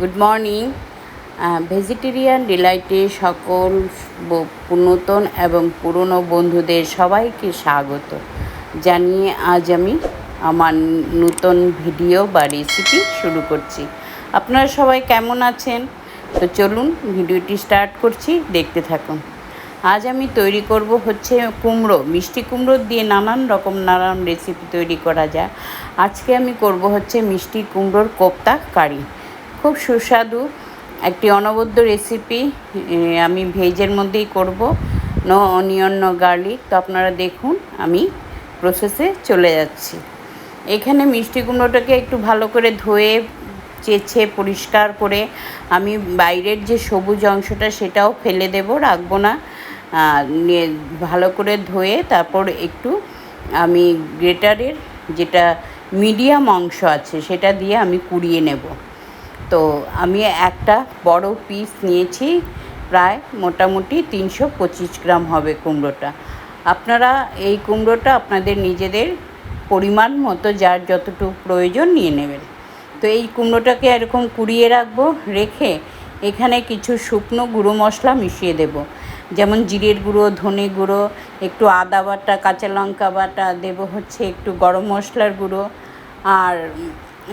Good morning. Vegetarian ডিলাইটে সকল নূতন এবং পুরনো বন্ধুদের সবাইকে স্বাগত। জানিয়ে আজ আমি আমার নতুন ভিডিও বা রেসিপি শুরু করছি। আপনারা সবাই কেমন আছেন? তো চলুন ভিডিওটি স্টার্ট করছি, দেখতে থাকুন। আজ আমি তৈরি করব হচ্ছে কুমড়ো, মিষ্টি কুমড়ো দিয়ে নানান রকম নানান রেসিপি তৈরি করা যায়। আজকে আমি করব হচ্ছে মিষ্টি কুমড়োর কোপ্তা কারি। খুব সুস্বাদু একটি অনবদ্য রেসিপি আমি ভেজের মধ্যেই করব। নো অনিয়ন নো গার্লিক তো আপনারা দেখুন, আমি প্রসেসে চলে যাচ্ছি। এখানে মিষ্টি কুমড়োটাকে একটু ভালো করে ধুয়ে চেছে পরিষ্কার করে আমি বাইরের যে সবুজ অংশটা সেটাও ফেলে দেব, রাখব না। ভালো করে ধুয়ে তারপর একটু আমি গ্রেটারের যেটা মিডিয়াম অংশ আছে সেটা দিয়ে আমি কুড়িয়ে নেব। তো আমি একটা বড় পিস নিয়েছি, প্রায় মোটামুটি তিনশো পঁচিশ গ্রাম হবে কুমড়োটা। আপনারা এই কুমড়োটা আপনাদের নিজেদের পরিমাণ মতো যার যতটুকু প্রয়োজন নিয়ে নেবেন। তো এই কুমড়োটাকে এরকম কুড়িয়ে রাখব, রেখে এখানে কিছু শুকনো গুঁড়ো মশলা মিশিয়ে দেব। যেমন জিরের গুঁড়ো, ধনে গুঁড়ো, একটু আদা বাটা, কাঁচা লঙ্কা বাটা, দেব হচ্ছে একটু গরম মশলার গুঁড়ো, আর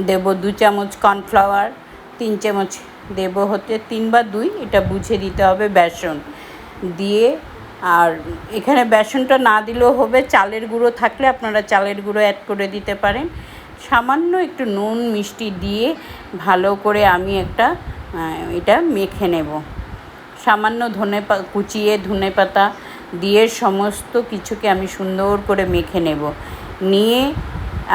দেব দু চামচ কর্নফ্লাওয়ার তিন চামচ দেব হচ্ছে তিন বা দুই, এটা বুঝে দিতে হবে বেসন দিয়ে। আর এখানে বেসনটা না দিলেও হবে, চালের গুঁড়ো থাকলে আপনারা চালের গুঁড়ো অ্যাড করে দিতে পারেন। সামান্য একটু নুন, মিষ্টি দিয়ে ভালো করে আমি একটা এটা মেখে নেব। সামান্য ধনে কুচিয়ে ধনে পাতা দিয়ে সমস্ত কিছুকে আমি সুন্দর করে মেখে নেব। নিয়ে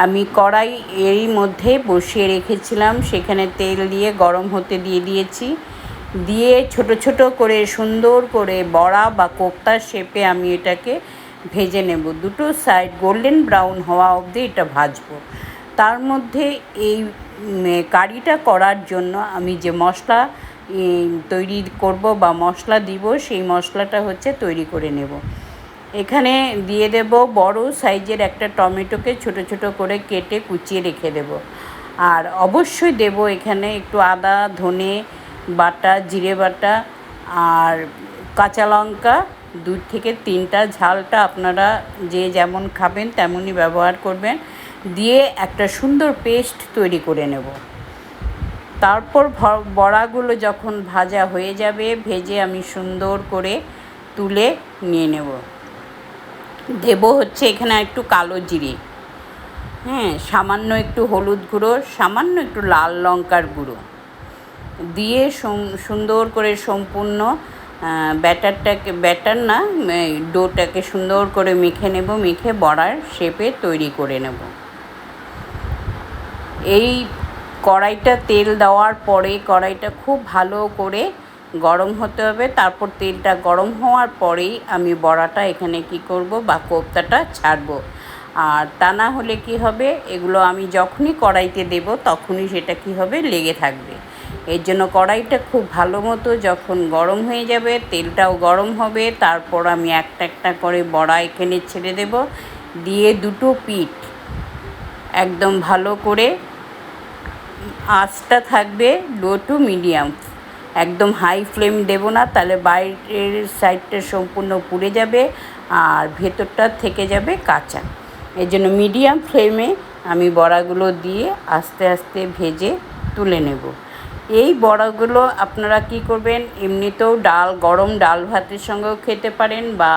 আমি কড়াই এরই মধ্যে বসিয়ে রেখেছিলাম। সেখানে তেল দিয়ে গরম হতে দিয়ে দিয়েছি। দিয়ে ছোট ছোট করে সুন্দর করে বড়া বা কোপ্তার শেপে আমি এটাকে ভেজে নেব। দুটো সাইড গোল্ডেন ব্রাউন হওয়া অবধি এটা ভাজবো। তার মধ্যে এই কারিটা করার জন্য আমি যে মশলা তৈরি করব বা মশলা দিব, সেই মশলাটা হচ্ছে তৈরি করে নেব। এখানে দিয়ে দেব বড় সাইজের একটা টমেটোকে ছোট ছোট করে কেটে কুচিয়ে রেখে দেব। আর অবশ্যই দেব এখানে একটু আদা, ধনে বাটা, জিরে বাটা আর কাঁচা লঙ্কা। দু থেকে তিনটা ঝালটা আপনারা যে যেমন খাবেন তেমনই ব্যবহার করবেন। দিয়ে একটা সুন্দর পেস্ট তৈরি করে নেব। তারপর বড়াগুলো যখন ভাজা হয়ে যাবে, ভেজে আমি সুন্দর করে তুলে নিয়ে নেব। দেব হচ্ছে এখানে একটু কালো জিরে। হ্যাঁ সামান্য একটু হলুদ গুঁড়ো, সামান্য একটু লাল লঙ্কার গুঁড়ো। দিয়ে সুন্দর করে সম্পূর্ণ ব্যাটারটাকে, ব্যাটার না ডোটাকে সুন্দর করে মেখে নেব, মেখে বড়ার শেপে তৈরি করে নেব। এই কড়াইটা তেল দেওয়ার পরে কড়াইটা খুব ভালো করে গরম হতে হবে, তারপর তেলটা গরম হওয়ার পরেই আমি বড়াটা এখানে কি করব বা কোপ্তাটা ছাড়বো। আর তা না হলে কি হবে, এগুলো আমি যখনই কড়াইতে দেব তখনই সেটা কি হবে, লেগে থাকবে। এর জন্য কড়াইটা খুব ভালো মতো যখন গরম হয়ে যাবে, তেলটাও গরম হবে, তারপর আমি একটা একটা করে বড়া এখানে ছেড়ে দেব। দিয়ে দুটো পিঠ একদম ভালো করে আঁচটা থাকবে, লো টু মিডিয়াম একদম হাই ফ্লেম দেবো না, তাহলে বাইরের সাইডটা সম্পূর্ণ পুড়ে যাবে আর ভেতরটা থেকে যাবে কাঁচা। এই জন্য মিডিয়াম ফ্লেমে আমি বড়াগুলো দিয়ে আস্তে আস্তে ভেজে তুলে নেব। এই বড়াগুলো আপনারা কি করবেন, এমনিতেও ডাল, গরম ডাল ভাতের সঙ্গেও খেতে পারেন বা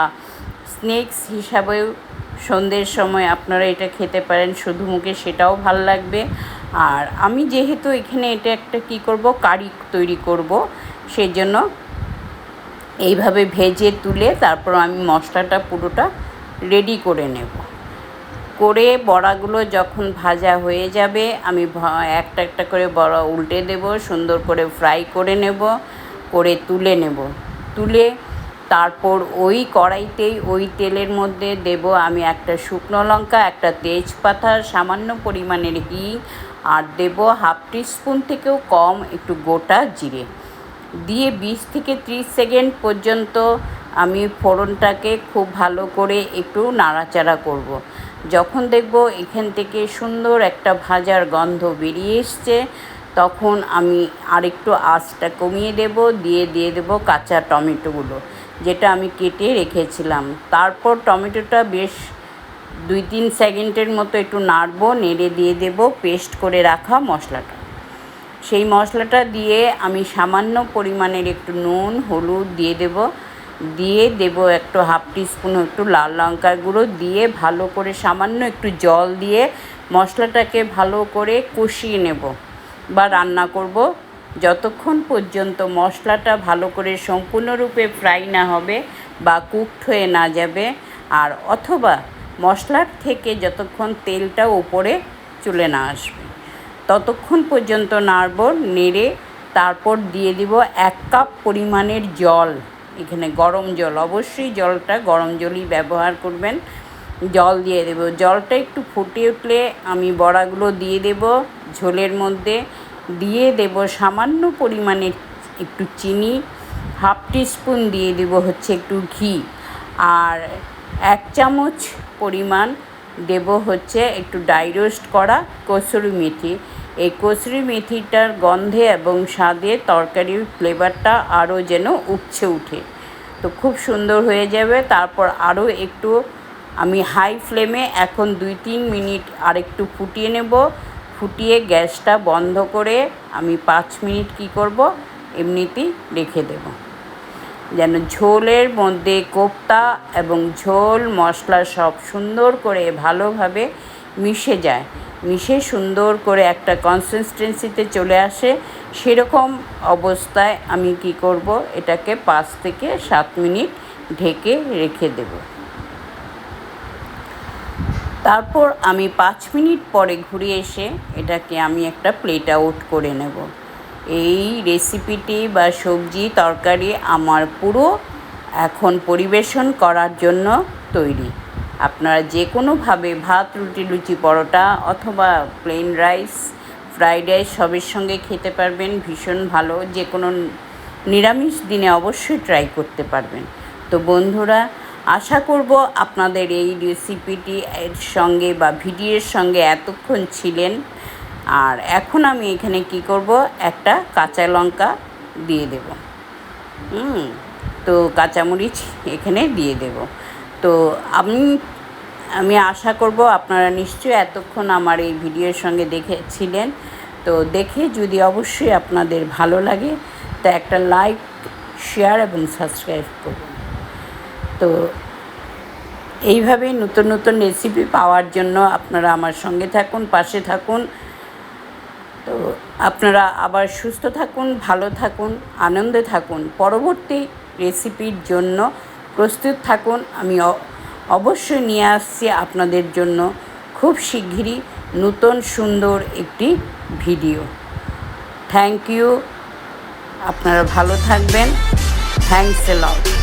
স্ন্যাক্স হিসাবেও সন্ধ্যের সময় আপনারা এটা খেতে পারেন, শুধু মুখে সেটাও ভালো লাগবে। আর আমি যেহেতু এখানে এটা একটা কি করব, কারি তৈরি করব সেই জন্য এইভাবে ভেজে তুলে তারপর আমি মশলাটা পুরোটা রেডি করে নেব। করে বড়াগুলো যখন ভাজা হয়ে যাবে, আমি একটা একটা করে বড়া উল্টে দেব, সুন্দর করে ফ্রাই করে নেব, করে তুলে নেব। তুলে তারপর ওই কড়াইতেই ওই তেলের মধ্যে দেব আমি একটা শুকনো লঙ্কা, একটা তেজপাতা, সামান্য পরিমাণের ঘি আর দেব হাফ টিস্পুন থেকেও কম একটু গোটা জিরে দিয়ে বিশ থেকে ত্রিশ সেকেন্ড পর্যন্ত আমি ফোড়নটাকে খুব ভালো করে একটু নাড়াচাড়া করব। যখন দেখব এখান থেকে সুন্দর একটা ভাজার গন্ধ বেরিয়ে এসছে, তখন আমি আরেকটু আঁচটা কমিয়ে দেব, দিয়ে দিয়ে দেব কাঁচা টমেটোগুলো, যেটা আমি কেটে রেখেছিলাম তারপর টমেটোটা বেশ দুই তিন সেকেন্ডের মতো একটু নাড়বো, নেড়ে দিয়ে দেব, পেস্ট করে রাখা মশলাটা। সেই মশলাটা দিয়ে আমি সামান্য পরিমাণের একটু নুন, হলুদ দিয়ে দেব। দিয়ে দেব একটু হাফ টিস্পুন একটু লাল লঙ্কার গুঁড়ো দিয়ে ভালো করে সামান্য একটু জল দিয়ে মশলাটাকে ভালো করে কষিয়ে নেব বা রান্না করব। যতক্ষণ পর্যন্ত মশলাটা ভালো করে সম্পূর্ণরূপে ফ্রাই না হবে বা কুকড হয়ে না যাবে আর অথবা মশলার থেকে যতক্ষণ তেলটা ওপরে চলে না আসবে, ততক্ষণ পর্যন্ত নাড়ব, নেড়ে তারপর দিয়ে দিব এক কাপ পরিমাণের জল। এখানে গরম জল, অবশ্যই জলটা গরম জলই ব্যবহার করবেন। জল দিয়ে দেব। জলটা একটু ফুটে উঠলে আমি বড়াগুলো দিয়ে দেব ঝোলের মধ্যে। দিয়ে দেব সামান্য পরিমাণে একটু চিনি, হাফ টিস্পুন দিয়ে দেব হচ্ছে একটু ঘি। আর এক চামচ পরিমাণ দেব হচ্ছে একটু ডাই রোস্ট করা কসুরি মেথি। এই কসুরি মেথিটার গন্ধে এবং স্বাদে তরকারির ফ্লেভারটা আরও যেন উপছে উঠে তো খুব সুন্দর হয়ে যাবে। তারপর আরও একটু আমি হাই ফ্লেমে এখন দুই তিন মিনিট আরেকটু ফুটিয়ে নেব। ফুটিয়ে গ্যাসটা বন্ধ করে আমি পাঁচ মিনিট কি করব? এমনিতেই রেখে দেব। যেন ঝোলের মধ্যে কোপ্তা এবং ঝোল মশলা সব সুন্দর করে ভালোভাবে মিশে যায়। মিশে সুন্দর করে একটা কনসিস্টেন্সিতে চলে আসে। সেরকম অবস্থায় আমি কি করব? এটাকে পাঁচ থেকে সাত মিনিট ঢেকে রেখে দেব। তারপর আমি পাঁচ মিনিট পরে ঘুরে এসে এটাকে আমি একটা প্লেট আউট করে নেব। এই রেসিপিটি বা সবজি তরকারি আমার পুরো এখন পরিবেশন করার জন্য তৈরি। আপনারা যে কোনোভাবে ভাত, রুটি, লুচি, পরোটা অথবা প্লেন রাইস ফ্রাইড রাইস সবের সঙ্গে খেতে পারবেন, ভীষণ ভালো। যে কোনো নিরামিষ দিনে অবশ্যই ট্রাই করতে পারবেন। তো বন্ধুরা, আশা করব আপনাদের এই রেসিপিটি এর সঙ্গে বা ভিডিওর সঙ্গে এতক্ষণ ছিলেন। আর এখন আমি এখানে কি করব? একটা কাঁচা লঙ্কা দিয়ে দেব। হুম, তো কাঁচামরিচ এখানে দিয়ে দেব। তো আমি আমি আশা করব আপনারা নিশ্চয়ই এতক্ষণ আমার এই ভিডিওর সঙ্গে দেখেছিলেন। তো দেখে যদি অবশ্যই আপনাদের ভালো লাগে, তা একটা লাইক, শেয়ার এবং সাবস্ক্রাইব করুন। তো এইভাবে নতুন নতুন রেসিপি পাওয়ার জন্য আপনারা আমার সঙ্গে থাকুন, পাশে থাকুন। তো আপনারা আবার সুস্থ থাকুন, ভালো থাকুন, আনন্দে থাকুন। পরবর্তী রেসিপির জন্য প্রস্তুত থাকুন। আমি অবশ্যই নিয়ে আসছি আপনাদের জন্য খুব শিগগিরই নূতন সুন্দর একটি ভিডিও থ্যাংক ইউ আপনারা ভালো থাকবেন। Thanks a lot